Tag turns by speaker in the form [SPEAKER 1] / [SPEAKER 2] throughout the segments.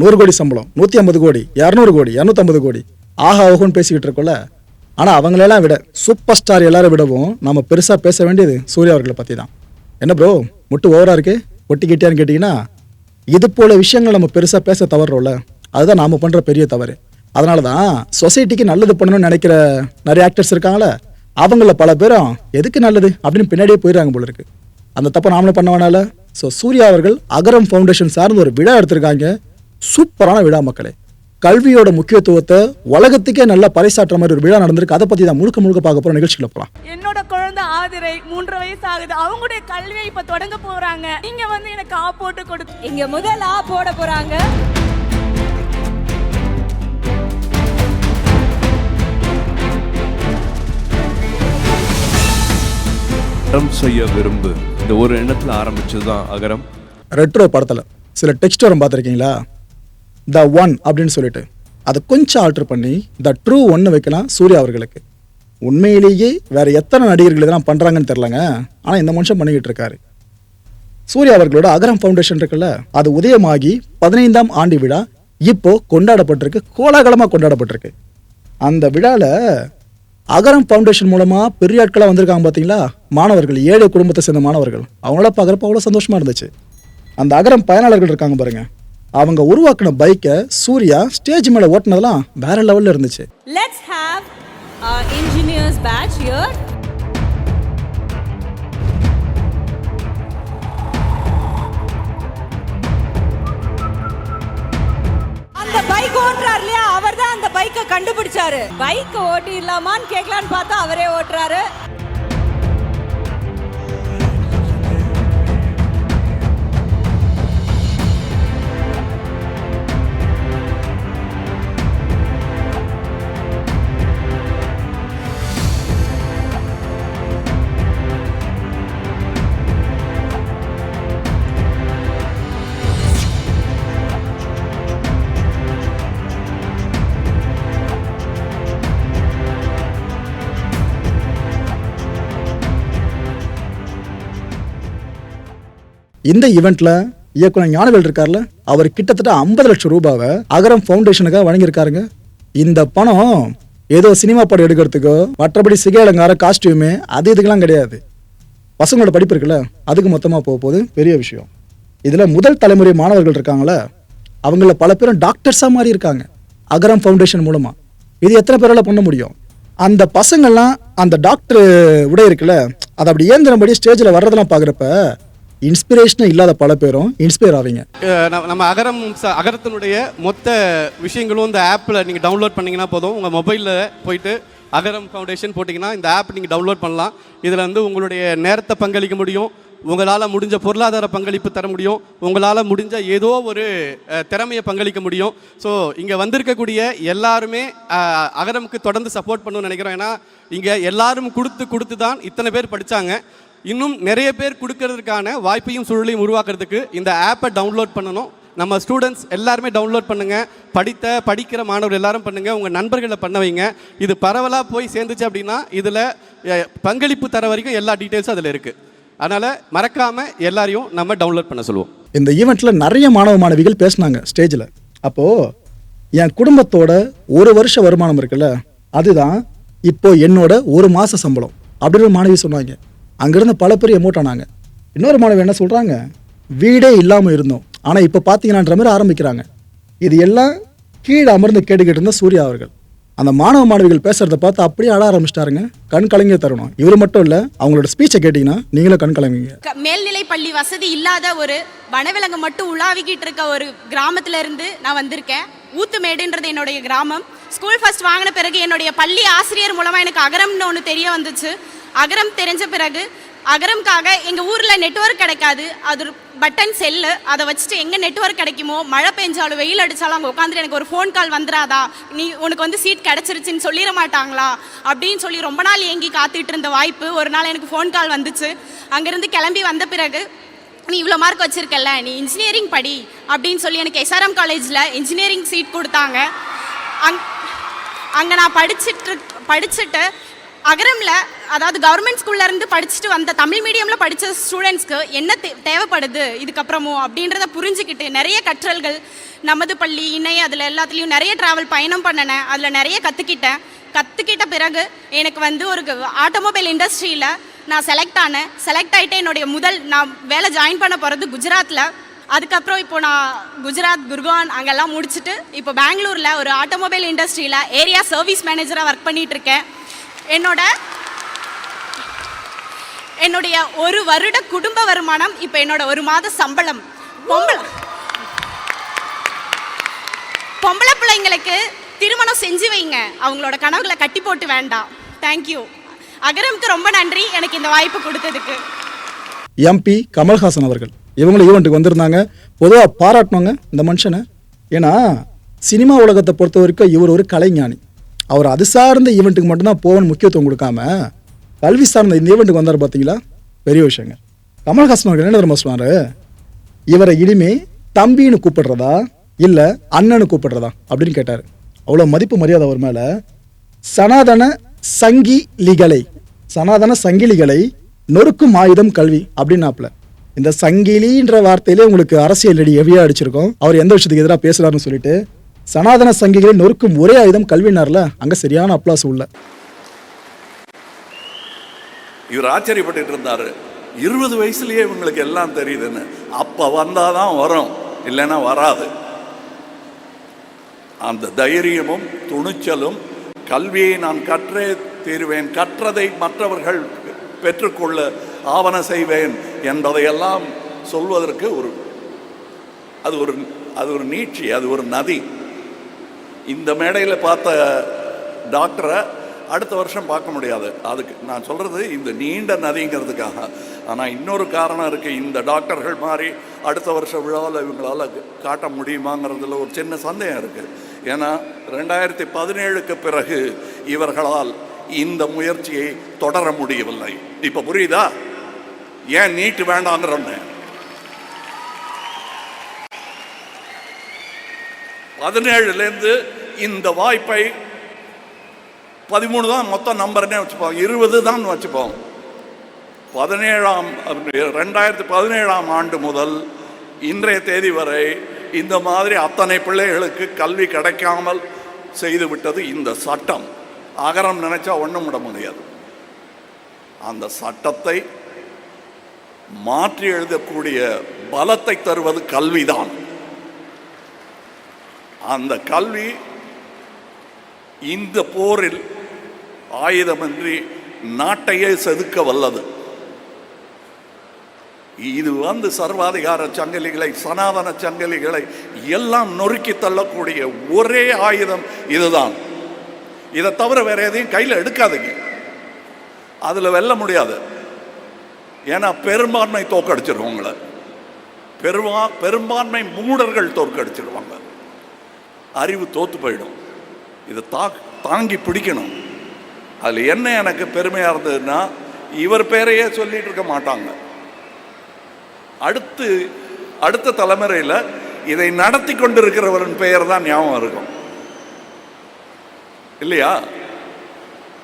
[SPEAKER 1] நூறு கோடி சம்பளம் நூற்றி ஐம்பது கோடி இரநூறு கோடி இரநூத்தம்பது கோடி. ஆஹா ஓஹோன்னு பேசிக்கிட்டு இருக்கோல ஆனால் அவங்களெல்லாம் விட சூப்பர் ஸ்டார் எல்லாரும் விடவும் நம்ம பெருசாக பேச வேண்டியது சூர்யா அவர்களை பற்றி தான் என்ன ப்ரோ முட்டு ஓவராக இருக்கு? ஒட்டி கிட்டியான்னு கேட்டிங்கன்னா இது போல விஷயங்கள் நம்ம பெருசாக பேச தவறுறோம்ல அதுதான் நாம் பண்ணுற பெரிய தவறு. அதனால தான் சொசைட்டிக்கு நல்லது பண்ணணும்னு நினைக்கிற நிறைய ஆக்டர்ஸ் இருக்காங்களே அவங்கள பல பேரும் எதுக்கு நல்லது அப்படின்னு பின்னாடியே போயிடுறாங்க போல இருக்கு. அந்த தப்பை நாமளும் பண்ண வேணால ஸோ சூர்யா அவர்கள் அகரம் ஃபவுண்டேஷன் சார்ந்து ஒரு விழா எடுத்திருக்காங்க. சூப்பரான விழா மக்களே. கல்வியோட முக்கியத்துவத்தை உலகத்துக்கே நல்லா பறைசாற்றுற மாதிரி ஒரு விழா நடந்திருக்கு. அதை பற்றி தான் முழுக்க முழுக்க பார்க்க போகிற நிகழ்ச்சிகளை போகலாம்
[SPEAKER 2] என்னோட குழந்தை ஆதிரை மூன்றரை வயசு ஆகுது. அவங்களுடைய கல்வியை இப்ப தொடங்க போறாங்க. நீங்க வந்து எனக்கு ஆ போட்டு கொடு.
[SPEAKER 3] இங்க முதல் ஆ போட போறாங்க.
[SPEAKER 4] அறம் செய்ய விரும்பு. இந்த ஒரு எண்ணத்துல ஆரம்பிச்சது தான் அகரம்.
[SPEAKER 1] ரெட்ரோ படத்தில். சில டெக்ஸ்ட் வரும் பார்த்துருக்கீங்களா? த ஒன் அப்படின்னு சொல்லிட்டு அதை கொஞ்சம் ஆல்டர் பண்ணி த ட்ரூ ஒன்று வைக்கலாம் சூர்யா அவர்களுக்கு. உண்மையிலேயே வேற எத்தனை நடிகர்கள் இதெல்லாம் பண்ணுறாங்கன்னு தெரிலங்க ஆனால் இந்த மனுஷன் பண்ணிக்கிட்டு இருக்காரு. சூர்யா அவர்களோட அகரம் ஃபவுண்டேஷன் இருக்குல்ல அது உதயமாகி பதினைந்தாம் ஆண்டு விழா இப்போ கொண்டாடப்பட்டிருக்கு கோலாகலமாக கொண்டாடப்பட்டிருக்கு. அந்த விழாவில் அகரம் ஃபவுண்டேஷன் மூலமாக பெரிய ஆட்களாக வந்திருக்காங்க பார்த்தீங்களா மாணவர்கள் ஏழை குடும்பத்தை சேர்ந்த மாணவர்கள். அவங்கள பார்க்குறப்ப அவ்வளோ சந்தோஷமாக இருந்துச்சு. அந்த அகரம் பயனாளர்கள் இருக்காங்க பாருங்கள் அவங்க உருவாக்கின பைக்கை சூர்யா ஸ்டேஜ் மேலே ஓட்டினதெல்லாம் வேற லெவலில் இருந்துச்சு.
[SPEAKER 3] Let's have engineers batch here அந்த பைக் ஓட்டுறாரு இல்லையா? அவர் தான் அந்த பைக்கை கண்டுபிடிச்சாரு. பைக் ஓட்டி இல்லாமான்னு கேட்கலான்னு பார்த்தா அவரே ஓட்டுறாரு.
[SPEAKER 1] இந்த ஈவெண்ட்ல இயக்குனர் ஞானவேல் இருக்கார்ல அவர் கிட்டத்தட்ட ஐம்பது லட்சம் ரூபாவை அகரம் ஃபவுண்டேஷனுக்காக வழங்கியிருக்காருங்க. இந்த பணம் ஏதோ சினிமா படம் எடுக்கிறதுக்கோ மற்றபடி சிகை அலங்கார காஸ்டியூமு அது இதுக்கெல்லாம் கிடையாது. பசங்களோட படிப்பு இருக்குல்ல அதுக்கு மொத்தமாக போக போகுது. பெரிய விஷயம். இதில் முதல் தலைமுறை மாணவர்கள் இருக்காங்களே அவங்கள பல பேரும் டாக்டர்ஸாக மாறி இருக்காங்க அகரம் ஃபவுண்டேஷன் மூலமாக இது எத்தனை பேரால் பண்ண முடியும்? அந்த பசங்கள்லாம் அந்த டாக்டர் உடை இருக்குல்ல அதை அப்படி ஏந்திரம்படி ஸ்டேஜில் வர்றதெல்லாம் பார்க்குறப்ப இன்ஸ்பிரேஷனே இல்லாத பல பேரும் இன்ஸ்பயர் ஆவீங்க.
[SPEAKER 5] நம்ம- அகரம் ச- அகரத்தினுடைய மொத்த விஷயங்களும் இந்த ஆப்பில் நீங்கள் டவுன்லோட் பண்ணீங்கன்னா போதும். உங்கள் மொபைலில் போயிட்டு அகரம் ஃபவுண்டேஷன் போட்டிங்கன்னா இந்த ஆப் நீங்கள் டவுன்லோட் பண்ணலாம். இதில் வந்து உங்களுடைய நேரத்தை பங்களிக்க முடியும். உங்களால் முடிஞ்ச பொருளாதார பங்களிப்பு தர முடியும். உங்களால் முடிஞ்ச ஏதோ ஒரு திறமையை பங்களிக்க முடியும். ஸோ இங்கே வந்திருக்கக்கூடிய எல்லாருமே அகரமுக்கு தொடர்ந்து சப்போர்ட் பண்ணணும்னு நினைக்கிறோம். ஏன்னா இங்கே எல்லாரும் கொடுத்து கொடுத்து தான் இத்தனை பேர் படித்தாங்க இன்னும் நிறைய பேர் கொடுக்கறதுக்கான வாய்ப்பையும் சூழலையும் உருவாக்குறதுக்கு இந்த ஆப்பை டவுன்லோட் பண்ணணும். நம்ம ஸ்டூடெண்ட்ஸ் எல்லாருமே டவுன்லோட் பண்ணுங்க. படித்த படிக்கிற மாணவர் எல்லாரும் பண்ணுங்க. உங்க நண்பர்களை பண்ண வைங்க. இது பரவலாக போய் சேர்ந்துச்சு அப்படின்னா இதில் பங்களிப்பு தர வரைக்கும் எல்லா டீட்டெயில்ஸும் அதில் இருக்கு. அதனால மறக்காம எல்லாரையும் நம்ம டவுன்லோட் பண்ண சொல்லுவோம்.
[SPEAKER 1] இந்த ஈவெண்ட்ல நிறைய மாணவ மாணவிகள் பேசினாங்க ஸ்டேஜில் அப்போ என் குடும்பத்தோட ஒரு வருஷ வருமானம் இருக்குல்ல அதுதான் இப்போ என்னோட ஒரு மாச சம்பளம். அப்படின்னு ஒரு மாணவி சொன்னாங்க. அங்கேருந்து பல பேர் எமோட் ஆனாங்க. இன்னொரு மாணவி என்ன சொல்கிறாங்க வீடே இல்லாமல் இருந்தோம். ஆனால் இப்போ பார்த்தீங்கன்னான்ற மாதிரி ஆரம்பிக்கிறாங்க. இது எல்லாம் கீழே அமர்ந்து கேட்டுக்கிட்டு இருந்த சூர்யா அவர்கள். அந்த மாணவ மாணவிகள் பேசுறத பார்த்து அப்படியே அழ ஆரம்பிச்சிட்டாருங்க. கண் கலங்கிய தருணம். இவர் மட்டும் இல்லை அவங்களோட ஸ்பீச்சை கேட்டிங்கன்னா நீங்களும் கண்
[SPEAKER 6] கலங்குங்க மேல்நிலை பள்ளி வசதி இல்லாத ஒரு வனவிலங்கு மட்டும் உலாவிக்கிட்டு இருக்க ஒரு கிராமத்துல இருந்து நான் வந்திருக்கேன். ஊத்துமேடுன்றது என்னுடைய கிராமம். ஸ்கூல் ஃபர்ஸ்ட் வாங்கின பிறகு என்னுடைய பள்ளி ஆசிரியர் மூலமாக எனக்கு அகரம்னு ஒன்று தெரிய வந்துச்சு. அகரம் தெரிஞ்ச பிறகு அகரம்காக எங்கள் ஊரில் நெட்ஒர்க் கிடைக்காது. அது பட்டன் செல்லு அதை வச்சுட்டு எங்கே நெட்வொர்க் கிடைக்குமோ மழை பெஞ்சாலும் வெயில் அடித்தாலும் அங்கே உட்காந்துட்டு எனக்கு ஒரு ஃபோன் கால் வந்துடாதா நீ உனக்கு வந்து சீட் கிடச்சிருச்சின்னு சொல்லிட மாட்டாங்களா? அப்படின்னு சொல்லி ரொம்ப நாள் ஏங்கி காத்துட்டு இருந்த வாய்ப்பு ஒரு நாள் எனக்கு ஃபோன் கால் வந்துச்சு. அங்கேருந்து கிளம்பி வந்த பிறகு நீ இவ்வளோ மார்க் வச்சுருக்கல நீ இன்ஜினியரிங் படி அப்படின்னு சொல்லி எனக்கு எஸ்ஆர்எம் காலேஜில் இன்ஜினியரிங் சீட் கொடுத்தாங்க. அங் அங்கே நான் படிச்சுட்டு படிச்சுட்டு அகரமில் அதாவது கவர்மெண்ட் ஸ்கூல்லேருந்து படிச்சுட்டு வந்த தமிழ் மீடியமில் படித்த ஸ்டூடெண்ட்ஸ்க்கு என்ன தே- தேவைப்படுது இதுக்கப்புறமும் அப்படின்றத புரிஞ்சுக்கிட்டு நிறைய கற்றல்கள் நமது பள்ளி இணைய அதில் எல்லாத்துலேயும் நிறைய ட்ராவல் பயணம் பண்ணினேன். அதில் நிறைய கற்றுக்கிட்டேன் கற்றுக்கிட்ட பிறகு எனக்கு வந்து ஒரு ஆட்டோமொபைல் இண்டஸ்ட்ரியில் நான் செலக்ட் ஆனேன். செலக்ட் ஆகிட்டு என்னுடைய முதல் நான் வேலை ஜாயின் பண்ண போகிறது குஜராத்தில் அதுக்கப்புறம் இப்போ நான் குஜராத் குர்கான் அங்கெல்லாம் முடிச்சுட்டு இப்போ பெங்களூரில் ஒரு ஆட்டோமொபைல் இண்டஸ்ட்ரியில் ஏரியா சர்வீஸ் மேனேஜராக ஒர்க் பண்ணிகிட்ருக்கேன் இருக்கேன். என்னோட என்னுடைய ஒரு வருட குடும்ப வருமானம் இப்போ என்னோட ஒரு மாத சம்பளம். பொம்பளை பொம்பளை பிள்ளைங்களுக்கு திருமணம் செஞ்சு வைங்க. அவங்களோட கனவுகளை கட்டி போட்டு வேண்டாம். தேங்க்யூ அகரம்க்கு ரொம்ப நன்றி எனக்கு இந்த வாய்ப்பு கொடுத்ததுக்கு.
[SPEAKER 1] எம்பி கமல்ஹாசன் அவர்கள். இவங்களும் ஈவெண்ட்டுக்கு வந்திருந்தாங்க. பொதுவாக பாராட்டணுங்க இந்த மனுஷனை. ஏன்னா சினிமா உலகத்தை பொறுத்த வரைக்கும் இவர் ஒரு கலைஞானி. அவர் அது சார்ந்த ஈவெண்ட்டுக்கு மட்டும்தான் போகணும் முக்கியத்துவம் கொடுக்காம கல்வி சார்ந்த இந்த ஈவெண்ட்டுக்கு வந்தார் பார்த்தீங்களா பெரிய விஷயங்க. கமல்ஹாசன் அவர்கள் என்ன தெரியுமா சொன்னார் இவரை இனிமே தம்பின்னு கூப்பிடுறதா? இல்லை அண்ணன்னு கூப்பிடுறதா? அப்படின்னு கேட்டார். அவ்வளோ மதிப்பு மரியாதை அவர் மேலே. சனாதன சங்கிலிகளை சனாதன சங்கிலிகளை நொறுக்கும் ஆயுதம் கல்வி அப்படின்னாப்ல இந்த சங்கிலின்ற வார்த்தையிலே உங்களுக்கு அரசியல் அடி எவியா அடிச்சிருக்கோம். அவர் எந்த விஷயத்துக்கு எதிராக பேசுறாருன்னு சொல்லிட்டு சனாதன சங்கிகளை நொறுக்கும் ஒரே ஆயுதம் கல்வினார்ல அங்க சரியான அப்ளாஸ் உள்ள.
[SPEAKER 7] இவர் ஆச்சரியப்பட்டுட்டு இருந்தாரு. இருபது வயசுலயே இவங்களுக்கு எல்லாம் தெரியுதுன்னு. அப்ப வந்தாதான் வரும் இல்லைன்னா வராது. அந்த தைரியமும் துணிச்சலும் கல்வியை நான் கற்றே தீருவேன் கற்றதை மற்றவர்கள் பெற்றுக்கொள்ள ஆவண செய்வேன் என்பதையெல்லாம் சொல்வதற்கு ஒரு அது ஒரு அது ஒரு நீட்சி அது ஒரு நதி. இந்த மேடையில் பார்த்த டாக்டரை அடுத்த வருஷம் பார்க்க முடியாது. அதுக்கு நான் சொல்கிறது இந்த நீண்ட நதிங்கிறதுக்காக. ஆனால் இன்னொரு காரணம் இருக்குது இந்த டாக்டர்கள் மாதிரி அடுத்த வருஷ விழாவில் இவங்களால் காட்ட முடியுமாங்கிறதுல ஒரு சின்ன சந்தேகம் இருக்குது ஏன்னா ரெண்டாயிரத்தி பதினேழுக்கு பிறகு இவர்களால் இந்த முயற்சியை தொடர முடியவில்லை. இப்போ புரியுதா? ஏன் நீட்டு வேண்டாங்கிறோன்னு பதினேழுலேருந்து இந்த வாய்ப்பை பதிமூணு தான் மொத்தம் நம்பர்னே வச்சுப்போம். இருபது தான் வச்சுப்போம். பதினேழாம் ரெண்டாயிரத்தி பதினேழாம் ஆண்டு முதல் இன்றைய தேதி வரை இந்த மாதிரி அத்தனை பிள்ளைகளுக்கு கல்வி கிடைக்காமல் செய்து விட்டது இந்த சட்டம். அகரம் நினைச்சா ஒன்றும் விட முடியாது. அந்த சட்டத்தை மாற்றி எழுதக்கூடிய பலத்தை தருவது கல்விதான். அந்த கல்வி இந்த போரில் ஆயுதமின்றி நாட்டையே செதுக்க வல்லது. இது வந்து சர்வாதிகார சங்கிலிகளை சனாதன சங்கிலிகளை எல்லாம் நொறுக்கி தள்ளக்கூடிய ஒரே ஆயுதம் இதுதான். இதை தவிர வேற எதையும் கையில் எடுக்காதீங்க. அதில் வெல்ல முடியாது. ஏன்னா பெரும்பான்மை தோக்கடிச்சிடும் உங்களை. பெருமா பெரும்பான்மை மூடர்கள் தோற்கடிச்சிடுவாங்க அறிவு தோத்து போயிடும். இதை தா தாங்கி பிடிக்கணும். அதில் என்ன எனக்கு பெருமையாக இருந்ததுன்னா இவர் பேரையே சொல்லிட்டு இருக்க மாட்டாங்க. அடுத்து அடுத்த தலைமுறையில் இதை நடத்தி கொண்டிருக்கிறவரின் பெயர் தான் ஞாபகம் இருக்கும். இல்லையா?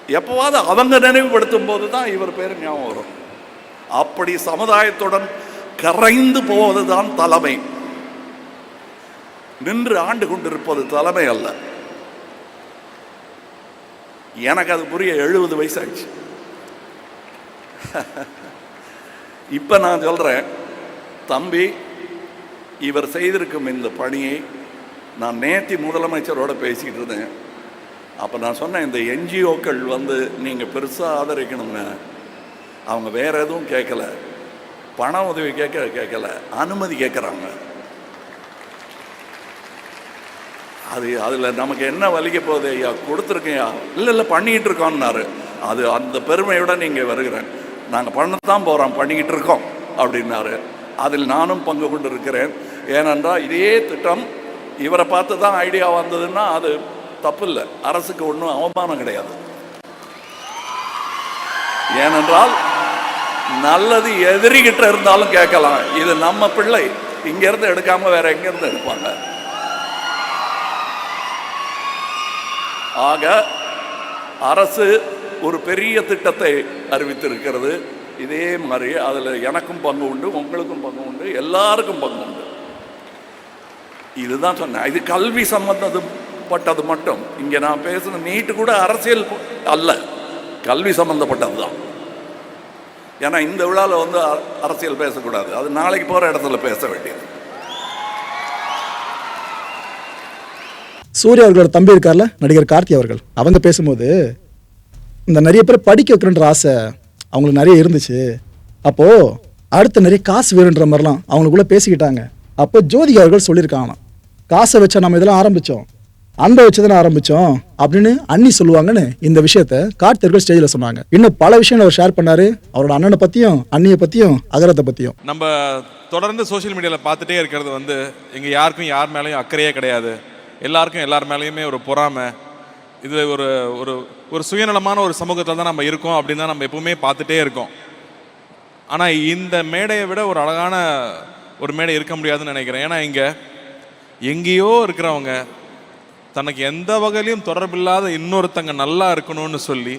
[SPEAKER 7] எப்போவாவது அவங்க நினைவுபடுத்தும் போது தான் இவர் பேர் ஞாபகம் வரும். அப்படி சமுதாயத்துடன் கரைந்து போவதுதான் தலைமை. நின்று ஆண்டு கொண்டிருப்பது தலைமை அல்ல. எனக்கு அது புரிய எழுபது வயசாச்சு இப்போ நான் சொல்கிறேன் தம்பி இவர் செய்திருக்கும் இந்த பணியை நான் நேத்தி முதலமைச்சரோடு பேசிக்கிட்டு இருந்தேன். அப்போ நான் சொன்னேன் இந்த என்ஜிஓக்கள் வந்து நீங்கள் பெருசாக ஆதரிக்கணுங்க அவங்க வேற எதுவும் கேட்கல. பண உதவி கேட்க கேட்கல. அனுமதி கேட்குறாங்க. அது அதில் நமக்கு என்ன வலிக்க போகுது ஐயா? கொடுத்துருக்கையா? இல்லை இல்லை பண்ணிக்கிட்டு இருக்கோம்னாரு. அது அந்த பெருமையோட நீங்கள் வருகிறேன். நாங்கள் பண்ணத்தான் போகிறோம் பண்ணிக்கிட்டு இருக்கோம் அப்படின்னாரு. அதில் நானும் பங்கு கொண்டு இருக்கிறேன் ஏனென்றால் இதே திட்டம் இவரை பார்த்து தான் ஐடியா வந்ததுன்னா அது தப்பு இல்லை அரசுக்கு ஒன்றும் அவமானம் கிடையாது. ஏனென்றால் நல்லது எதிரிகிட்ட இருந்தாலும் கேட்கலாம். இது நம்ம பிள்ளை. இங்கேருந்து எடுக்காம வேற எங்கேருந்து எடுப்பாங்க? ஆக அரசு ஒரு பெரிய திட்டத்தை அறிவித்திருக்கிறது. இதே மாதிரி அதில் எனக்கும் பங்கு உண்டு உங்களுக்கும் பங்கு உண்டு எல்லாருக்கும் பங்கு உண்டு. இதுதான் சொன்னேன். இது கல்வி சம்பந்தப்பட்டது மட்டும். இங்கே நான் பேசுன நீட்டு கூட அரசியல் அல்ல. கல்வி சம்பந்தப்பட்டது தான் ஏன்னா இந்த விழாவில் வந்து அ- அரசியல் பேசக்கூடாது. அது நாளைக்கு போகிற இடத்துல பேச வேண்டியது.
[SPEAKER 1] சூர்யா அவர்களோட தம்பி இருக்கார்ல நடிகர் கார்த்தி அவர்கள். அவங்க பேசும்போது இந்த நிறைய பேர் படிக்க வைக்கணுன்ற ஆசை அவங்களுக்கு நிறைய இருந்துச்சு. அப்போ அடுத்து நிறைய காசு வேணுன்ற மாதிரிலாம் அவங்களுக்குள்ளே பேசிக்கிட்டாங்க. அப்போ ஜோதிகா அவர்கள் சொல்லியிருக்காங்க காசை வச்சா நம்ம இதெல்லாம் ஆரம்பித்தோம் அந்த வச்சு தானே ஆரம்பித்தோம் அப்படின்னு அண்ணி சொல்லுவாங்கன்னு இந்த விஷயத்த கார்த்திகர்கள் ஸ்டேஜில் சொன்னாங்க. இன்னும் பல விஷயங்கள் அவர் ஷேர் பண்ணார். அவரோட அண்ணனை பற்றியும் அண்ணியை பற்றியும் அகரத்தை பற்றியும்
[SPEAKER 8] நம்ம தொடர்ந்து சோஷியல் மீடியாவில் பார்த்துட்டே இருக்கிறது வந்து இங்கே யாருக்கும் யார் மேலேயும் அக்கறையே கிடையாது. எல்லாருக்கும் எல்லார் மேலேயுமே ஒரு பொறாமை. இது ஒரு ஒரு ஒரு சுயநலமான ஒரு சமூகத்தில் தான் நம்ம இருக்கோம் அப்படின்னு தான் நம்ம எப்பவுமே பார்த்துட்டே இருக்கோம். ஆனால் இந்த மேடையை விட ஒரு அழகான ஒரு மேடை இருக்க முடியாதுன்னு நினைக்கிறேன். ஏன்னா இங்கே எங்கேயோ இருக்கிறவங்க தனக்கு எந்த வகையிலையும் தொடர்பில்லாத இன்னொருத்தங்க நல்லா இருக்கணும்னு சொல்லி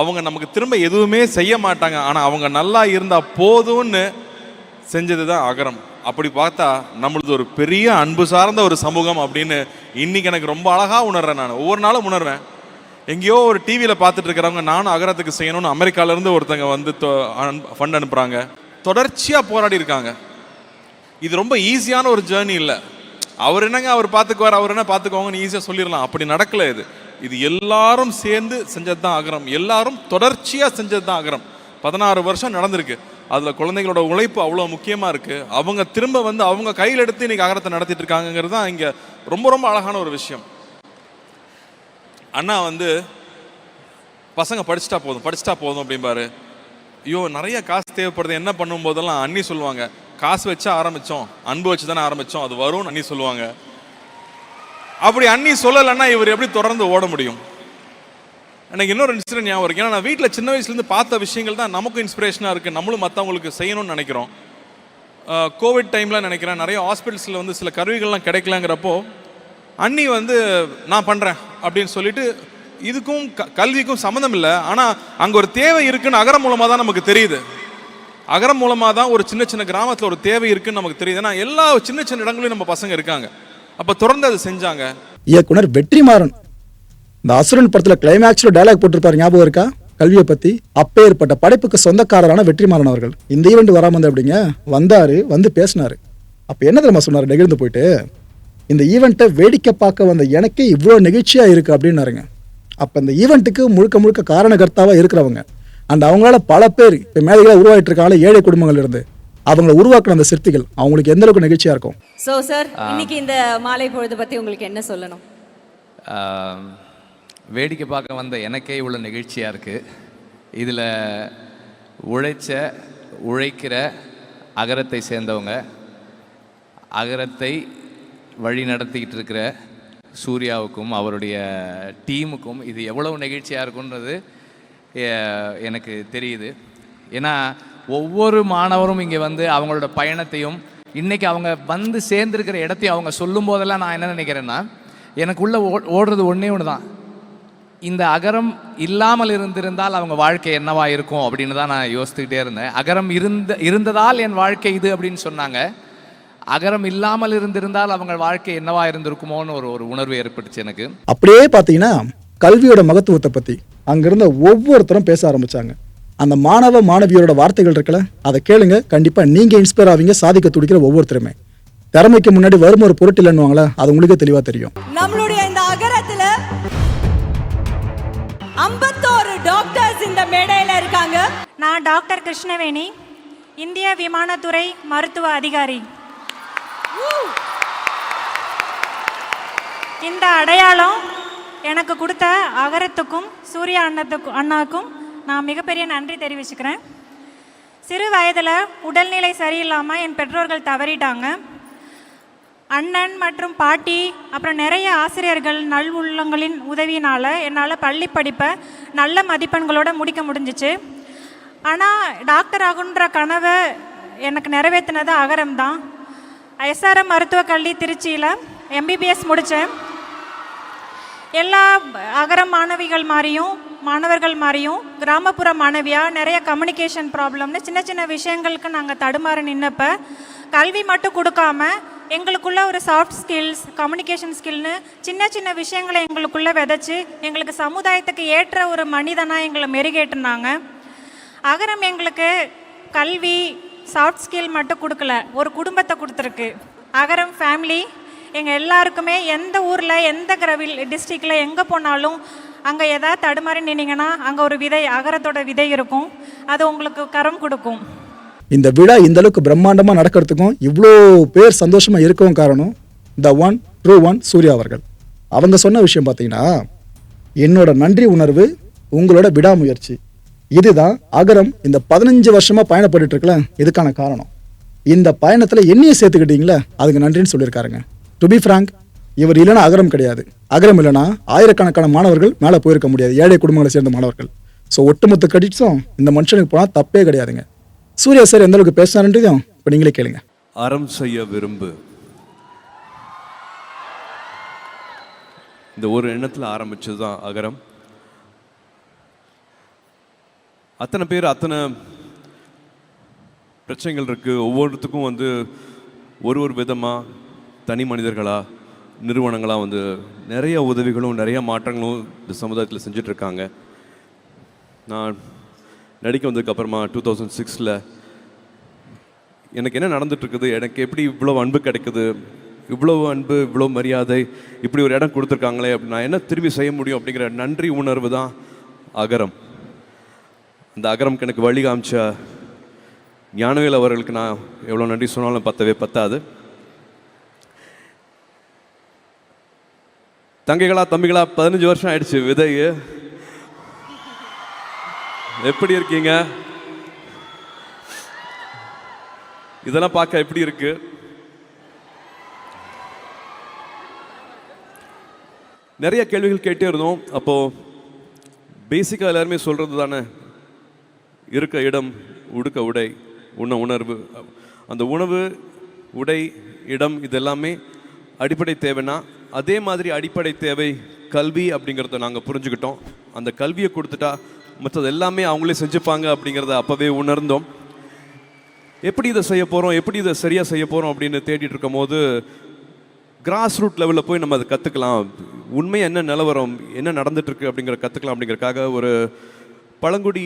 [SPEAKER 8] அவங்க நமக்கு திரும்ப எதுவுமே செய்ய மாட்டாங்க. ஆனால் அவங்க நல்லா இருந்தால் போதும்னு செஞ்சது தான் அகரம். அப்படி பார்த்தா நம்மளது ஒரு பெரிய அன்பு சார்ந்த ஒரு சமூகம் அப்படின்னு இன்னைக்கு எனக்கு ரொம்ப அழகாக உணர்றேன் நான். ஒவ்வொரு நாளும் உணர்வேன். எங்கேயோ ஒரு டிவியில் பார்த்துட்டு இருக்கிறவங்க நானும் அகரத்துக்கு செய்யணும்னு அமெரிக்காவிலேருந்து ஒருத்தங்க வந்து ஃபண்ட் அனுப்புகிறாங்க தொடர்ச்சியாக போராடி இருக்காங்க. இது ரொம்ப ஈஸியான ஒரு ஜேர்னி இல்லை. அவர் என்னங்க அவர் பார்த்துக்குவார் அவர் என்ன பார்த்துக்குவாங்கன்னு ஈஸியாக சொல்லிடலாம். அப்படி நடக்கல இது. இது எல்லாரும் சேர்ந்து செஞ்சது தான் அகரம். எல்லாரும் தொடர்ச்சியாக செஞ்சது தான் அகரம். பதினாறு வருஷம் நடந்திருக்கு. அதில் குழந்தைகளோட உழைப்பு அவ்வளோ முக்கியமாக இருக்குது அவங்க திரும்ப வந்து அவங்க கையில் எடுத்து இன்னைக்கு அகரத்தை நடத்திட்டு இருக்காங்கங்கிறது தான் இங்கே ரொம்ப ரொம்ப அழகான ஒரு விஷயம். அண்ணா வந்து பசங்க படிச்சுட்டா போதும் படிச்சுட்டா போதும் அப்படிம்பாரு ஐயோ நிறைய காசு தேவைப்படுது. என்ன பண்ணும் போதெல்லாம் அண்ணி சொல்லுவாங்க காசு வச்சா ஆரம்பிச்சோம் அன்பு வச்சு தானே ஆரம்பிச்சோம் அது வரும்னு அண்ணி சொல்லுவாங்க. அப்படி அண்ணி சொல்லலைன்னா இவர் எப்படி தொடர்ந்து ஓட முடியும்? எனக்கு இன்னொரு இன்சிடென்ட் ஞாபகம் இருக்கு. ஏன்னா நான் வீட்டில் சின்ன வயசுலேருந்து பார்த்த விஷயங்கள் தான் நமக்கும் இன்ஸ்பிரேஷனாக இருக்குது நம்மளும் மற்றவங்களுக்கு செய்யணும்னு நினைக்கிறோம். கோவிட் டைமில் நினைக்கிறேன் நிறைய ஹாஸ்பிட்டல்ஸில் வந்து சில கருவிகள்லாம் கிடைக்கலங்கிறப்போ அண்ணி வந்து நான் பண்ணுறேன் அப்படின்னு சொல்லிட்டு இதுக்கும் க கல்விக்கும் சம்மந்தம் இல்லை. ஆனால் அங்கே ஒரு தேவை இருக்குன்னு அகரம் மூலமாக தான் நமக்கு தெரியுது. அகரம் மூலமாக தான் ஒரு சின்ன சின்ன கிராமத்தில் ஒரு தேவை இருக்குன்னு நமக்கு தெரியுது. ஏன்னா எல்லா சின்ன சின்ன இடங்களையும் நம்ம பசங்க இருக்காங்க. அப்போ தொடர்ந்து அதை செஞ்சாங்க.
[SPEAKER 1] இயக்குனர் வெற்றிமாறன் இந்த அசுரன் படத்துல கிளைமேக்ஸ்ல டயலாக் போட்டிருப்பாரு ஞாபகம் இருக்கா? கல்வியை பத்தி. அப்பேற்பட்ட படைப்புக்கு சொந்தக்காரரான வெற்றிமாறன் அவர்கள். இந்த ஈவெண்ட் வராம வந்து அப்படிங்க வந்தாரு வந்து பேசினாரு. அப்ப என்ன தெரியுமா சொன்னாரு? நெகிழ்ந்து போயிட்டு இந்த ஈவெண்ட்டை வேடிக்கை பார்க்க வந்த எனக்கே இவ்வளோ நெகிழ்ச்சியா இருக்கு அப்படின்னாருங்க. அப்ப இந்த ஈவெண்ட்டுக்கு முழுக்க முழுக்க காரணகர்த்தாவா இருக்கிறவங்க. அண்ட் அவங்களால பல பேர் இப்போ மேதைகளாக உருவாயிட்டு இருக்காங்களே ஏழை குடும்பங்கள் இருந்து அவங்கள உருவாக்குன அந்த சிற்பிகள் அவங்களுக்கு எந்த அளவுக்கு நெகிழ்ச்சியா இருக்கும்?
[SPEAKER 3] சோ சார் இன்னைக்கு இந்த மாலை பொழுது பத்தி உங்களுக்கு என்ன சொல்லணும்?
[SPEAKER 9] வேடிக்கை பார்க்க வந்த எனக்கே இவ்வளோ நிகழ்ச்சியாக இருக்குது இதில் உழைச்ச உழைக்கிற அகரத்தை சேர்ந்தவங்க அகரத்தை வழி நடத்திக்கிட்டு இருக்கிற சூர்யாவுக்கும் அவருடைய டீமுக்கும் இது எவ்வளவு நெகிழ்ச்சியாக இருக்குன்றது எனக்கு தெரியுது. ஏன்னா ஒவ்வொரு மாணவரும் இங்கே வந்து அவங்களோட பயணத்தையும் இன்றைக்கி அவங்க வந்து சேர்ந்துருக்கிற இடத்தையும் அவங்க சொல்லும் போதெல்லாம் நான் என்ன நினைக்கிறேன்னா எனக்குள்ளே ஓ- ஓடுறது ஒன்றே ஒன்று தான் இந்த அகரம் இல்லாமல் இருந்திருந்தால் அவங்க வாழ்க்கை என்னவா இருக்கும் அப்படின்னு தான் நான் யோசித்துக்கிட்டே இருந்தேன். அகரம் இருந்த இருந்ததால் என் வாழ்க்கை இது அப்படின்னு சொன்னாங்க. அகரம் இல்லாமல் இருந்திருந்தால் அவங்க வாழ்க்கை என்னவா இருந்திருக்குமோன்னு ஒரு ஒரு உணர்வு ஏற்பட்டுச்சு எனக்கு.
[SPEAKER 1] அப்படியே பார்த்தீங்கன்னா கல்வியோட மகத்துவத்தை பற்றி அங்கிருந்த ஒவ்வொருத்தரும் பேச ஆரம்பிச்சாங்க. அந்த மாணவ மாணவியரோட வார்த்தைகள் இருக்குல்ல அதை கேளுங்க. கண்டிப்பாக நீங்கள் இன்ஸ்பயர் ஆவீங்க சாதிக்க துடிக்கிற ஒவ்வொருத்தருமே. திறமைக்கு முன்னாடி வரும் ஒரு பொருட்டு அது உங்களுக்கே தெளிவாக தெரியும்.
[SPEAKER 3] ஐம்பத்தோரு டாக்டர்ஸ் இந்த மேடையில் இருக்காங்க.
[SPEAKER 10] நான் டாக்டர் கிருஷ்ணவேணி இந்திய விமானத்துறை மருத்துவ அதிகாரி. இந்த அடையாளம் எனக்கு கொடுத்த அகரத்துக்கும் சூர்யா அண்ணத்துக்கும் அண்ணாக்கும் நான் மிகப்பெரிய நன்றி தெரிவிச்சுக்கிறேன். சிறு வயதில் உடல்நிலை சரியில்லாமல் என் பெற்றோர்கள் தவறிட்டாங்க. அண்ணன் மற்றும் பாட்டி அப்புறம் நிறைய ஆசிரியர்கள் நல் உள்ளங்களின் உதவியினால் என்னால் பள்ளி படிப்பை நல்ல மதிப்பெண்களோடு முடிக்க முடிஞ்சிச்சு. ஆனால் டாக்டர் ஆகுன்ற கனவை எனக்கு நிறைவேற்றினது அகரம் தான் எஸ்ஆர்எம் மருத்துவக் கல்வி திருச்சியில் எம்பிபிஎஸ் முடித்தேன் எல்லா அகரம் மாணவிகள் மாதிரியும் மாணவர்கள் மாதிரியும் கிராமப்புற மாணவியாக நிறைய கம்யூனிகேஷன் ப்ராப்ளம்னு சின்ன சின்ன விஷயங்களுக்கு நாங்கள் தடுமாற நின்னப்போ கல்வி மட்டும் கொடுக்காம எங்களுக்குள்ள ஒரு சாஃப்ட் ஸ்கில்ஸ் கம்யூனிகேஷன் ஸ்கில்னு சின்ன சின்ன விஷயங்களை எங்களுக்குள்ளே விதைச்சி எங்களுக்கு சமுதாயத்துக்கு ஏற்ற ஒரு மனிதனாக எங்களை மெருகேற்றினாங்க. அகரம் எங்களுக்கு கல்வி சாஃப்ட் ஸ்கில் மட்டும் கொடுக்கல ஒரு குடும்பத்தை கொடுத்துருக்கு. அகரம் ஃபேமிலி எங்கள் எல்லாருக்குமே எந்த ஊரில் எந்த கிரவில் டிஸ்ட்ரிக்டில் எங்கே போனாலும் அங்கே எதாவது தடுமாறி நின்னீங்கன்னா அங்கே ஒரு விதை அகரத்தோட விதை இருக்கும். அது உங்களுக்கு கரம் கொடுக்கும்.
[SPEAKER 1] இந்த விழா இந்த அளவுக்கு பிரம்மாண்டமாக நடக்கிறதுக்கும் இவ்வளோ பேர் சந்தோஷமாக இருக்கவும் காரணம் the one true one Suriya அவர்கள். அவங்க சொன்ன விஷயம் பார்த்தீங்கன்னா என்னோட நன்றி உணர்வு உங்களோட விடாமுயற்சி. இதுதான் அகரம் இந்த பதினஞ்சு வருஷமாக பயணப்பட்டு இருக்கல இதுக்கான காரணம். இந்த பயணத்தில் என்னையும் சேர்த்துக்கிட்டீங்களே அதுக்கு நன்றின்னு சொல்லியிருக்காருங்க. டு பி ஃப்ராங்க் இவர் இல்லைனா அகரம் கிடையாது. அகரம் இல்லைன்னா ஆயிரக்கணக்கான மாணவர்கள் மேலே போயிருக்க முடியாது. ஏழை குடும்பங்களை சேர்ந்த மாணவர்கள். ஸோ ஒட்டுமொத்த கடிச்சும் இந்த மனுஷனுக்கு போனால் தப்பே கிடையாதுங்க. சூர்யா சார் எந்த அளவுக்கு பேசினாருன்றதையும் இப்போ நீங்களே கேளுங்க.
[SPEAKER 4] அறம் செய்ய விரும்பு. இந்த ஒரு எண்ணத்தில் ஆரம்பிச்சது தான் அகரம். அத்தனை பேர் அத்தனை பிரச்சனைகள் இருக்கு. ஒவ்வொருத்துக்கும் வந்து ஒரு ஒரு விதமாக தனி மனிதர்களா நிறுவனங்களா வந்து நிறைய உதவிகளும் நிறைய மாற்றங்களும் இந்த சமுதாயத்தில் செஞ்சுட்டு இருக்காங்க. நான் நடிக்க வந்ததுக்கப்புறமா டூ தௌசண்ட் சிக்ஸில் எனக்கு என்ன நடந்துட்டுருக்குது? எனக்கு எப்படி இவ்வளோ அன்பு கிடைக்குது? இவ்வளோ அன்பு இவ்வளோ மரியாதை இப்படி ஒரு இடம் கொடுத்துருக்காங்களே அப்படி நான் என்ன திரும்பி செய்ய முடியும் அப்படிங்கிற நன்றி உணர்வு தான் அகரம். அந்த அகரம்க்கு எனக்கு வழி காமிச்ச ஞானவேல் அவர்களுக்கு நான் எவ்வளோ நன்றி சொன்னாலும் பத்தவே பத்தாது. தங்கைகளா தம்பிகளா பதினஞ்சு வருஷம் ஆயிடுச்சு விதையை. எப்படி இருக்கீங்க? இதெல்லாம் பார்க்க எப்படி இருக்கு? நிறைய கேள்விகள் கேட்டே இருந்தோம். அப்போ பேசிக்காக எல்லாருமே சொல்றது தானே? இருக்க இடம் உடுக்க உடை உண்ண உணர்வு. அந்த உணவு உடை இடம் இதெல்லாமே அடிப்படை தேவைன்னா அதே மாதிரி அடிப்படை தேவை கல்வி அப்படிங்கிறத நாங்கள் புரிஞ்சுக்கிட்டோம். அந்த கல்வியை கொடுத்துட்டா மற்றது எல்லாமே அவங்களே செஞ்சுப்பாங்க அப்படிங்கிறத அப்போவே உணர்ந்தோம். எப்படி இதை செய்ய போகிறோம் எப்படி இதை சரியாக செய்ய போகிறோம் அப்படின்னு தேடிட்டு இருக்கும் போது கிராஸ் ரூட் லெவலில் போய் நம்ம அதை கற்றுக்கலாம் உண்மையாக என்ன நிலவரம்? என்ன நடந்துட்டுருக்கு அப்படிங்கிற கற்றுக்கலாம் அப்படிங்கிறக்காக ஒரு பழங்குடி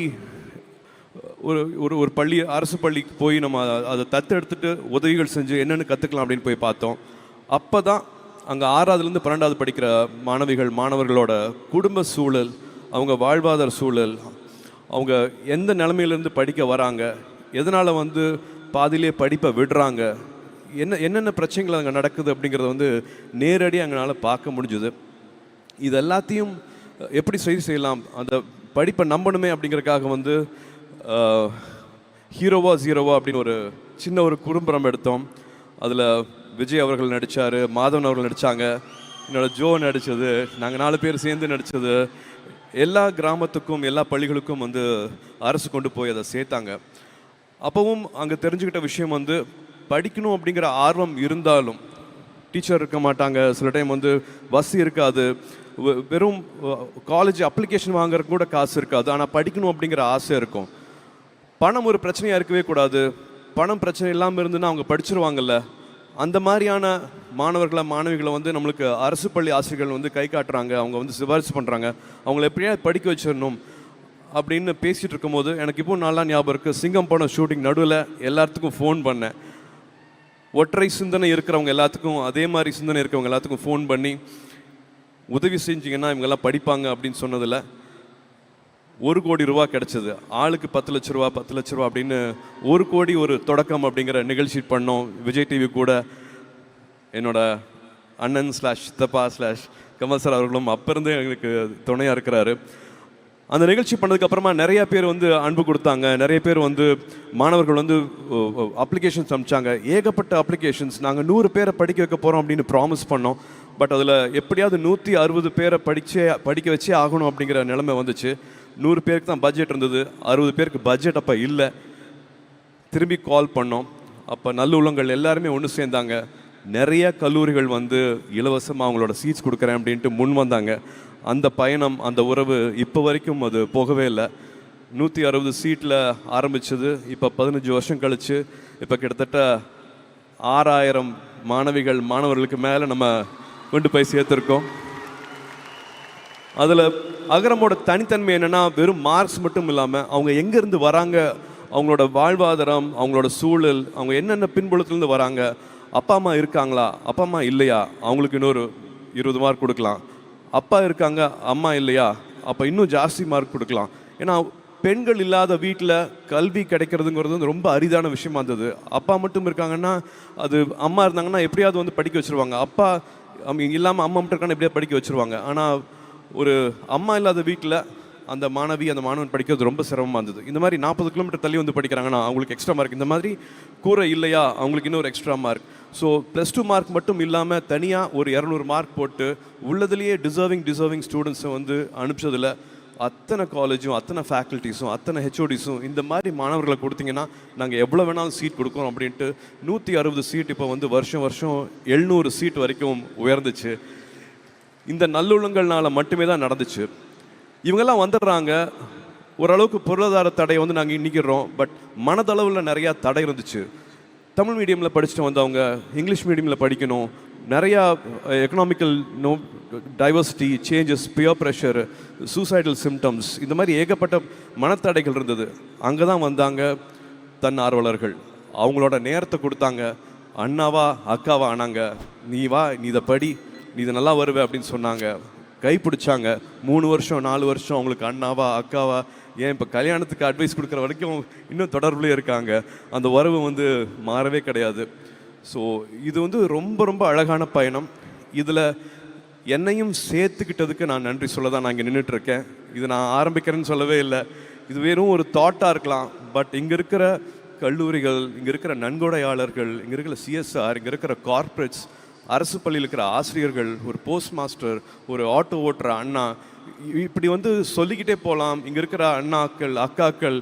[SPEAKER 4] ஒரு ஒரு ஒரு பள்ளி அரசு பள்ளிக்கு போய் நம்ம அதை தத்தெடுத்துட்டு உதவிகள் செஞ்சு என்னென்னு கற்றுக்கலாம் அப்படின்னு போய் பார்த்தோம். அப்போ தான் அங்கே ஆறாவதுலேருந்து பன்னெண்டாவது படிக்கிற மாணவிகள் மாணவர்களோட குடும்ப சூழல் அவங்க வாழ்வாதார சூழல் அவங்க எந்த நிலமையிலேருந்து படிக்க வராங்க எதனால் வந்து பாதியிலே படிப்பை விடுறாங்க என்ன என்னென்ன பிரச்சனைகள் அங்கே நடக்குது அப்படிங்கிறத வந்து நேரடியாக எங்களால் பார்க்க முடிஞ்சுது. இது எல்லாத்தையும் எப்படி சரி செய்யலாம் அந்த படிப்பை நம்பணுமே அப்படிங்கிறக்காக வந்து ஹீரோவா ஜீரோவா அப்படின்னு ஒரு சின்ன ஒரு குறும்படம் எடுத்தோம். அதில் விஜய் அவர்கள் நடித்தார் மாதவன் அவர்கள் நடித்தாங்க என்னோட ஜோ நடித்தது நாங்கள் நாலு பேர் சேர்ந்து நடித்தது எல்லா கிராமத்துக்கும் எல்லா பள்ளிகளுக்கும் வந்து அரசு கொண்டு போய் அதை சேர்த்தாங்க. அப்போவும் அங்கே தெரிஞ்சுக்கிட்ட விஷயம் வந்து படிக்கணும் அப்படிங்கிற ஆர்வம் இருந்தாலும் டீச்சர் இருக்க மாட்டாங்க. சில டைம் வந்து பஸ் இருக்காது. வெறும் காலேஜ் அப்ளிகேஷன் வாங்குறதுக்கு கூட காசு இருக்காது. ஆனால் படிக்கணும் அப்படிங்கிற ஆசை இருக்கும். பணம் ஒரு பிரச்சனையாக இருக்கவே கூடாது. பணம் பிரச்சனை இல்லாமல் இருந்துன்னா அவங்க படிச்சிருவாங்கல்ல. அந்த மாதிரியான மாணவர்களை மாணவிகளை வந்து நம்மளுக்கு அரசு பள்ளி ஆசிரியர்கள் வந்து கை காட்டுறாங்க. அவங்க வந்து சிபாரிசு பண்ணுறாங்க அவங்கள எப்படியாவது படிக்க வச்சிடணும் அப்படின்னு பேசிகிட்டு இருக்கும்போது எனக்கு இப்போ நல்லா ஞாபகம் இருக்குது சிங்கம் படம் ஷூட்டிங் நடுவில் எல்லாத்துக்கும் ஃபோன் பண்ணேன். ஒற்றை சிந்தனை இருக்கிறவங்க எல்லாத்துக்கும் அதே மாதிரி சிந்தனை இருக்கிறவங்க எல்லாத்துக்கும் ஃபோன் பண்ணி உதவி செஞ்சிங்கன்னா இவங்கெல்லாம் படிப்பாங்க அப்படின்னு சொன்னதில் ஒரு கோடி ரூபா கிடச்சிது. ஆளுக்கு பத்து லட்ச ரூபா பத்து லட்ச ரூபா அப்படின்னு ஒரு கோடி ஒரு தொடக்கம் அப்படிங்கிற நிகழ்ச்சி பண்ணோம். விஜய் டிவி கூட என்னோட அண்ணன் ஸ்லாஷ் சித்தப்பா ஸ்லாஷ் கமல் சார் அவர்களும் அப்போ இருந்தே எங்களுக்கு துணையாக இருக்கிறாரு. அந்த நிகழ்ச்சி பண்ணதுக்கப்புறமா நிறைய பேர் வந்து அன்பு கொடுத்தாங்க. நிறைய பேர் வந்து மாணவர்கள் வந்து அப்ளிகேஷன்ஸ் அனுப்பிச்சாங்க ஏகப்பட்ட அப்ளிகேஷன்ஸ் நாங்கள் நூறு பேரை படிக்க வைக்க போகிறோம் அப்படின்னு ப்ராமிஸ் பண்ணோம். பட் அதில் எப்படியாவது நூற்றி அறுபது பேரை படித்தே படிக்க வச்சே ஆகணும் அப்படிங்கிற நிலைமை வந்துச்சு. நூறு பேருக்கு தான் பட்ஜெட் இருந்தது. அறுபது பேருக்கு பட்ஜெட் அப்போ இல்லை. திரும்பி கால் பண்ணோம். அப்போ நல்லுள்ளங்கள் எல்லாருமே ஒன்று சேர்ந்தாங்க. நிறைய கல்லூரிகள் வந்து இலவசமாக அவங்களோட சீட்ஸ் கொடுக்குறேன் அப்படின்ட்டு முன் வந்தாங்க. அந்த பயணம் அந்த உறவு இப்போ வரைக்கும் அது போகவே இல்லை. நூற்றி அறுபது சீட்டில் ஆரம்பிச்சது. இப்போ பதினஞ்சு வருஷம் கழித்து இப்போ கிட்டத்தட்ட ஆறாயிரம் மாணவிகள் மாணவர்களுக்கு மேலே நம்ம கொண்டு போய் சேர்த்துருக்கோம். அதில் அகரமோட தனித்தன்மை என்னென்னா வெறும் மார்க்ஸ் மட்டும் இல்லாமல் அவங்க எங்கேருந்து வராங்க அவங்களோட வாழ்வாதாரம் அவங்களோட சூழல் அவங்க என்னென்ன பின்புலத்துலேருந்து வராங்க அப்பா அம்மா இருக்காங்களா அப்பா அம்மா இல்லையா அவங்களுக்கு இன்னொரு இருபது மார்க் கொடுக்கலாம். அப்பா இருக்காங்க அம்மா இல்லையா அப்போ இன்னும் ஜாஸ்தி மார்க் கொடுக்கலாம். ஏன்னா பெண்கள் இல்லாத வீட்டில் கல்வி கிடைக்கிறதுங்கிறது வந்து ரொம்ப அரிதான விஷயமா இருந்தது. அப்பா மட்டும் இருக்காங்கன்னா அது அம்மா இருந்தாங்கன்னா எப்படியாவது வந்து படிக்க வச்சுருவாங்க. அப்பா இல்லாமல் அம்மா மட்டும் இருக்காங்கன்னா எப்படியாவது படிக்க வச்சிருவாங்க. ஆனால் ஒரு அம்மா இல்லாத வீட்டில் அந்த மாணவி அந்த மாணவன் படிக்கிறது ரொம்ப சிரமமாக இருந்தது. இந்த மாதிரி நாற்பது கிலோமீட்டர் தள்ளி வந்து படிக்கிறாங்கன்னா அவங்களுக்கு எக்ஸ்ட்ரா மார்க் இந்த மாதிரி கூரை இல்லையா? அவங்களுக்கு இன்னொரு extra mark so plus two mark மட்டும் இல்லாமல் தனியாக ஒரு இரநூறு மார்க் போட்டு உள்ளதுலேயே டிசர்விங் டிசர்விங் ஸ்டூடெண்ட்ஸை வந்து அனுப்பிச்சதில் அத்தனை காலேஜும் அத்தனை ஃபேக்கல்ட்டிஸும் அத்தனை ஹெச்ஓடிஸும் இந்த மாதிரி மாணவர்களை கொடுத்தீங்கன்னா நாங்கள் எவ்வளோ வேணாலும் சீட் கொடுக்குறோம் அப்படின்ட்டு நூற்றி அறுபது சீட் இப்போ வந்து வருஷம் வருஷம் எழுநூறு சீட் வரைக்கும் உயர்ந்துச்சு. இந்த நல்லுள்ளங்கள்னால மட்டுமே தான் நடந்துச்சு. இவங்கெல்லாம் வந்துடுறாங்க. ஓரளவுக்கு பொருளாதார தடையை வந்து நாங்கள் இன்னிக்கிறோம் பட் மனதளவில் நிறையா தடை இருந்துச்சு. தமிழ் மீடியமில் படிச்சுட்டு வந்தவங்க இங்கிலீஷ் மீடியமில் படிக்கணும். நிறையா economical no diversity changes peer pressure suicidal symptoms இந்த மாதிரி ஏகப்பட்ட மனத்தடைகள் இருந்தது. அங்கே தான் வந்தாங்க தன் ஆர்வலர்கள். அவங்களோட நேரத்தை கொடுத்தாங்க. அண்ணாவா அக்காவா ஆனாங்க. நீ வா நீ இதை படி. நீ இது நல்லா வருவே அப்படின்னு சொன்னாங்க. கை பிடிச்சாங்க. மூணு வருஷம் நாலு வருஷம் அவங்களுக்கு அண்ணாவா அக்காவா ஏன் இப்போ கல்யாணத்துக்கு அட்வைஸ் கொடுக்குற வரைக்கும் இன்னும் தொடர்புலேயே இருக்காங்க. அந்த உறவு வந்து மாறவே கிடையாது. ஸோ இது வந்து ரொம்ப ரொம்ப அழகான பயணம். இதில் என்னையும் சேர்த்துக்கிட்டதுக்கு நான் நன்றி சொல்ல தான் நான் இங்கே நின்றுட்டுருக்கேன் இது நான் ஆரம்பிக்கிறேன்னு சொல்லவே இல்லை. இது வெறும் ஒரு தாட்டாக இருக்கலாம். பட் இங்கே இருக்கிற கல்லூரிகள் இங்கே இருக்கிற நன்கொடையாளர்கள் இங்கே இருக்கிற சிஎஸ்ஆர் இங்கே இருக்கிற கார்ப்பரேட்ஸ் அரசு பள்ளியில் இருக்கிற ஆசிரியர்கள் ஒரு போஸ்ட் மாஸ்டர் ஒரு ஆட்டோ ஓட்டுற அண்ணா இ- இப்படி வந்து சொல்லிக்கிட்டே போகலாம் இங்கே இருக்கிற அண்ணாக்கள் அக்காக்கள்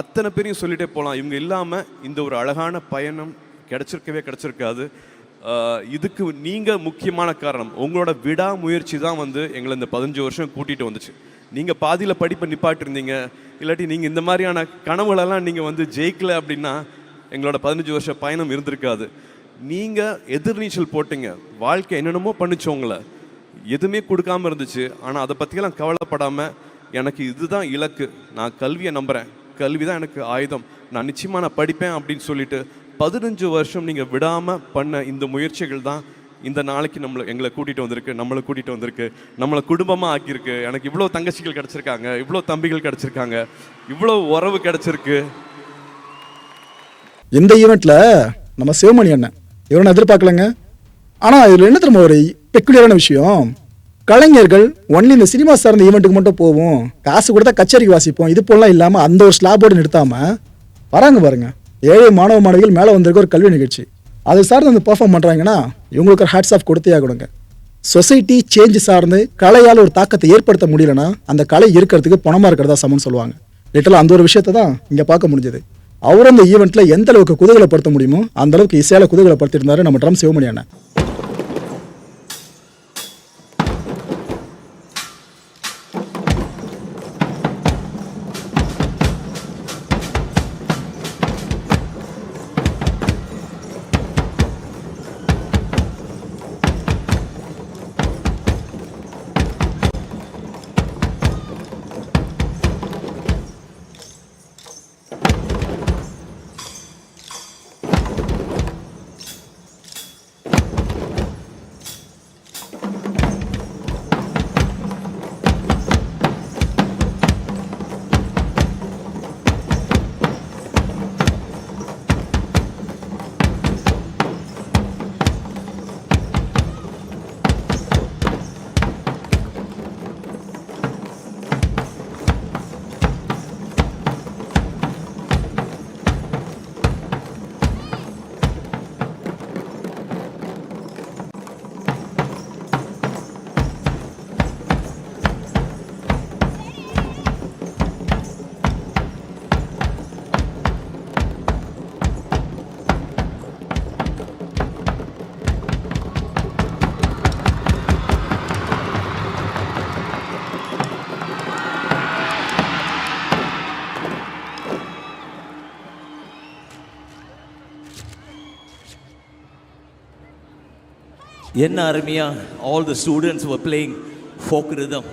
[SPEAKER 4] அத்தனை பேரையும் சொல்லிகிட்டே போகலாம் இவங்க இல்லாமல் இந்த ஒரு அழகான பயணம் கிடச்சிருக்கவே கிடச்சிருக்காது. இதுக்கு நீங்கள் முக்கியமான காரணம். உங்களோட விடாமுயற்சி தான் வந்து எங்களை இந்த பதினஞ்சு வருஷம் கூட்டிகிட்டு வந்துச்சு. நீங்கள் பாதியில் படிப்பை நிப்பாட்டிருந்தீங்க இல்லாட்டி நீங்கள் இந்த மாதிரியான கனவுகளெல்லாம் நீங்கள் வந்து ஜெயிக்கல அப்படின்னா எங்களோட பதினஞ்சு வருஷ பயணம் இருந்திருக்காது. நீங்கள் எதிர்நீச்சல் போட்டீங்க. வாழ்க்கை என்னென்னமோ பண்ணுச்சு உங்களை. எதுவுமே கொடுக்காம இருந்துச்சு. ஆனால் அதை பற்றியெல்லாம் கவலைப்படாமல் எனக்கு இதுதான் இலக்கு. நான் கல்வியை நம்புகிறேன் கல்வி தான் எனக்கு ஆயுதம். நான் நிச்சயமாக நான் படிப்பேன் அப்படின்னு சொல்லிட்டு பதினஞ்சு வருஷம் நீங்கள் விடாமல் பண்ண இந்த முயற்சிகள் தான் இந்த நாளைக்கு நம்மளை எங்களை கூட்டிகிட்டு வந்திருக்கு நம்மளை கூட்டிகிட்டு வந்திருக்கு. நம்மளை குடும்பமாக ஆக்கியிருக்கு. எனக்கு இவ்வளோ தங்கச்சிகள் கிடச்சிருக்காங்க. இவ்வளோ தம்பிகள் கிடச்சிருக்காங்க. இவ்வளோ உறவு கிடச்சிருக்கு.
[SPEAKER 1] இந்த ஈவெண்ட்டில் நம்ம சிவமணி அண்ணன். இவரை நான் எதிர்பார்க்கலங்க. ஆனால் இதில் என்ன தெரியுமா ஒரு பெக்குலியரான விஷயம்? கலைஞர்கள் ஒன்லி இந்த சினிமா சார்ந்த ஈவெண்ட்டுக்கு மட்டும் போவோம். காசு கொடுத்தா கச்சேரிக்கு வாசிப்போம். இது போலாம் இல்லாமல் அந்த ஒரு ஸ்லாபோடு நிறுத்தாமல் வராங்க பாருங்கள் ஏழை மாணவ மாணவிகள் மேலே வந்திருக்க ஒரு கல்வி நிகழ்ச்சி. அது சார்ந்து வந்து பர்ஃபார்ம் பண்ணுறாங்கன்னா இவங்களுக்கு ஒரு ஹேட்ஸ் ஆஃப் கொடுத்தே கொடுங்க சொசைட்டி சேஞ்ச் சார்ந்து கலையால் ஒரு தாக்கத்தை ஏற்படுத்த முடியலன்னா அந்த கலை இருக்கிறதுக்கு பணமாக இருக்கிறதா சமம்னு சொல்லுவாங்க. லிட்டலாக அந்த ஒரு விஷயத்தை தான் இங்கே பார்க்க முடிஞ்சது. அவர் அந்த ஈவெண்ட்ல எந்த அளவுக்கு குதூகலப்படுத்த முடியுமோ அந்த அளவுக்கு இசையால குதூகலப்படுத்திருந்தாரு நம்ம ட்ரம் சிவமணி அண்ணன்.
[SPEAKER 11] என்ன அருமையாக all the students were playing folk rhythm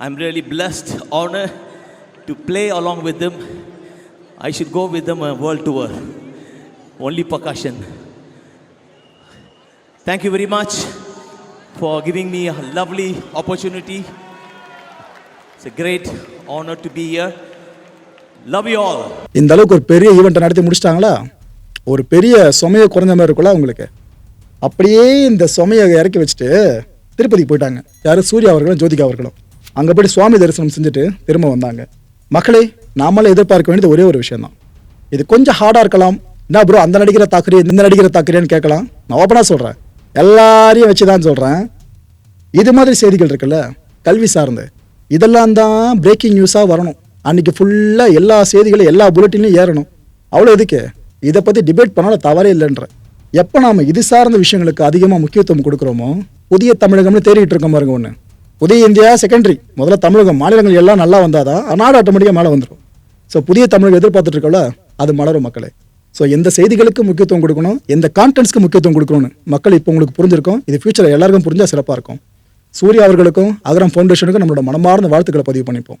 [SPEAKER 11] I am really blessed honour to play along with them I should go with them world tour only percussion thank you very much for giving me a lovely opportunity it's a great honour to be here love you all
[SPEAKER 1] இந்த அளவுக்கு ஒரு பெரிய ஈவெண்ட்டை நடத்தி முடிச்சிட்டாங்களா ஒரு பெரிய சுமையை குறைஞ்ச மாதிரி இருக்குல்ல உங்களுக்கு அப்படியே இந்த சுமையை இறக்கி வச்சுட்டு திருப்பதிக்கு போயிட்டாங்க. யாரும் சூர்யா அவர்களும் ஜோதிகா அவர்களும். அங்கே போய் சுவாமி தரிசனம் செஞ்சுட்டு திரும்ப வந்தாங்க. மக்களே நாமளே எதிர்பார்க்க வேண்டியது ஒரே ஒரு விஷயம் தான் இது கொஞ்சம் ஹார்டாக இருக்கலாம். என்ன ப்ரோ அந்த நடிகரை தாக்குறிய இந்த நடிகரை தாக்குறியான்னு கேட்கலாம். நான் ஓப்பனாக சொல்கிறேன் எல்லாரையும் வச்சு தான் சொல்கிறேன் இது மாதிரி செய்திகள் இருக்குல்ல கல்வி சார்ந்து. இதெல்லாம் தான் பிரேக்கிங் நியூஸாக வரணும். அன்றைக்கி ஃபுல்லாக எல்லா செய்திகளும் எல்லா புல்லட்டின்லையும் ஏறணும். அவ்வளோ எதுக்கு? இதை பற்றி டிபேட் பண்ணாலும் தவறே இல்லைன்ற. எப்போ நாம் இது சார்ந்த விஷயங்களுக்கு அதிகமாக முக்கியத்துவம் கொடுக்குறோமோ புதிய தமிழகம்னு தேடிட்டு இருக்கோம் பாருங்க ஒன்று புதிய இந்தியா செகண்டரி முதல்ல தமிழகம் மாநிலங்கள் எல்லாம் நல்லா வந்தாதான் நாடு ஆட்டோமேட்டிக்காக மேலே வந்துடும் ஸோ புதிய தமிழகம் எதிர்பார்த்துட்டு இருக்கோம்ல அது மலரும் மக்களே. ஸோ எந்த செய்திகளுக்கு முக்கியத்துவம் கொடுக்கணும் எந்த கான்டென்ட்ஸ்க்கு முக்கியத்துவம் கொடுக்கணும்னு மக்கள் இப்போ உங்களுக்கு புரிஞ்சிருக்கும். இது ஃபியூச்சர் எல்லாருக்கும் புரிஞ்சால் சிறப்பாக இருக்கும். சூர்யா அவர்களுக்கும் அகரம் ஃபவுண்டேஷனுக்கும் நம்மளோட மனமார்ந்த வாழ்த்துக்களை பதிவு பண்ணிப்போம்.